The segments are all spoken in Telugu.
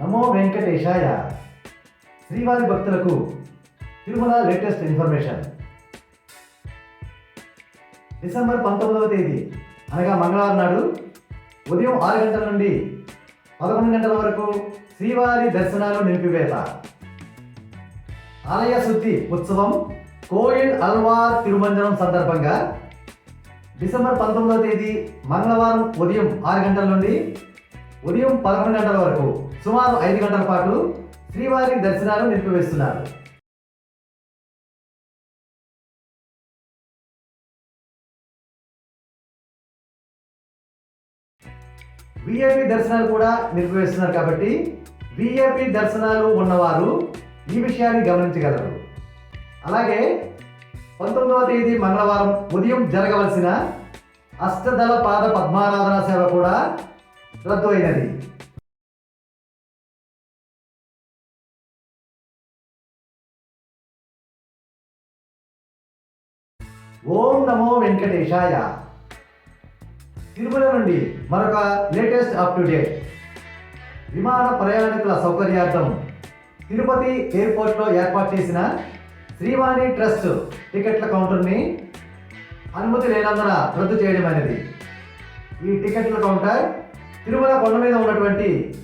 నమో వెంకటేశాయ. శ్రీవారి భక్తులకు తిరుమల లేటెస్ట్ ఇన్ఫర్మేషన్ డిసెంబర్ పంతొమ్మిదవ తేదీ అనగా మంగళవారం నాడు ఉదయం ఆరు గంటల నుండి పదకొండు గంటల వరకు శ్రీవారి దర్శనాలు నిలిపివేత. ఆలయ శుద్ధి ఉత్సవం కోయిల్ అల్వార్ తిరుమంజనం సందర్భంగా డిసెంబర్ పంతొమ్మిదవ తేదీ మంగళవారం ఉదయం ఆరు గంటల నుండి ఉదయం పదకొండు గంటల వరకు సుమారు ఐదు గంటల పాటు శ్రీవారి దర్శనాలు నిలిపివేస్తున్నారు. విఐపి దర్శనాలు కూడా నిలిపివేస్తున్నారు కాబట్టి విఐపి దర్శనాలు ఉన్నవారు ఈ విషయాన్ని గమనించగలరు. అలాగే పంతొమ్మిదవ తేదీ మంగళవారం ఉదయం జరగవలసిన అష్టదళ పాద పద్మారాధన సేవ కూడా రద్దు అయినది ఓం నమో వెంకటేశాయ. తిరుమల నుండి మరొక లేటెస్ట్ అప్ టు డేట్ విమాన ప్రయాణికుల సౌకర్యార్థం తిరుపతి ఎయిర్పోర్ట్లో ఏర్పాటు చేసిన శ్రీవాణి ట్రస్ట్ టికెట్ల కౌంటర్ని అనుమతి లేనందున రద్దు చేయడం అనేది ఈ టికెట్ల కౌంటర్ తిరుమల కొండ మీద ఉన్నటువంటి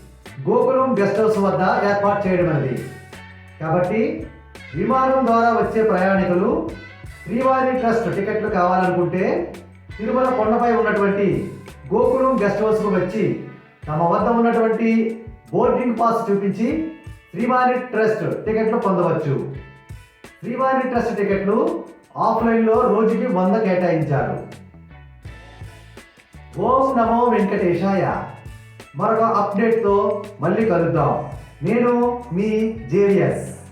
గోకులం గెస్ట్ హౌస్ వద్ద ఏర్పాటు చేయడం అనేది. కాబట్టి విమానం ద్వారా వచ్చే ప్రయాణికులు శ్రీవారి ట్రస్ట్ టికెట్లు కావాలనుకుంటే తిరుమల కొండపై ఉన్నటువంటి గోకులం గెస్ట్ హౌస్కు వచ్చి తమ వద్ద ఉన్నటువంటి బోర్డింగ్ పాస్ చూపించి శ్రీవారి ట్రస్ట్ టికెట్లు పొందవచ్చు. శ్రీవారి ట్రస్ట్ టికెట్లు ఆఫ్లైన్లో రోజుకి వంద కేటాయించారు. ఓం నమో వెంకటేశాయ. మరొక అప్డేట్తో మళ్ళీ కలుద్దాం. నేను మీ జేవిఎస్